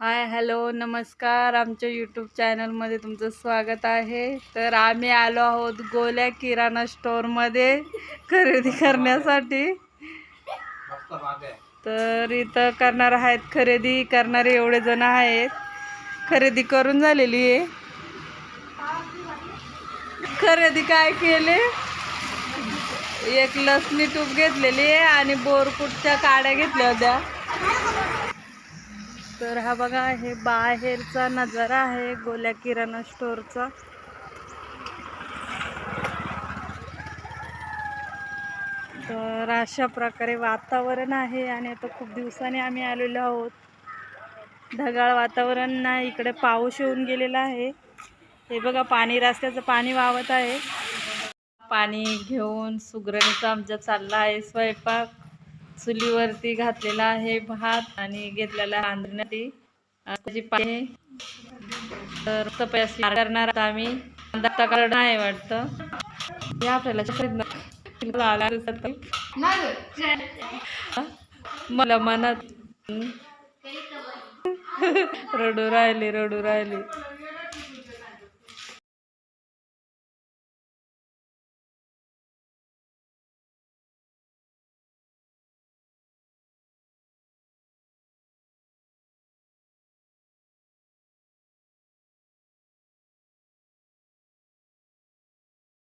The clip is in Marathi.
हाय हॅलो नमस्कार. आमच्या यूट्यूब चॅनलमध्ये तुमचं स्वागत आहे. तर आम्ही आलो आहोत गोल्या किराणा स्टोअरमध्ये खरेदी करण्यासाठी. तर इथं करणार आहेत खरेदी. करणारे एवढे जण आहेत. खरेदी करून झालेली आहे. खरेदी काय केले? एक लसणी टूप घेतलेली आहे आणि बोरकुटच्या काड्या घेतल्या होत्या. तर हा बघा हे बाहेरचा नजारा आहे गोल्या किराणा स्टोअरचा. तर अशा प्रकारे वातावरण आहे आणि आता खूप दिवसांनी आम्ही आलेलो आहोत. ढगाळ वातावरण ना इकडे पाऊस येऊन गेलेला आहे. हे बघा पाणी रस्त्याचं पाणी वाहत आहे. पाणी घेऊन सुगरणीचा आमच्या चालला आहे स्वयंपाक. चुलीवरती घातलेला आहे भात आणि घेतलेला आहे आंधण्यासाठी त्याची पाणी तर तपस करणार आहोत आम्ही. कांदा काढणं आहे वाटतं. हे आपल्याला खरीद आला मला मनात रडू राहिली रडू राहिली.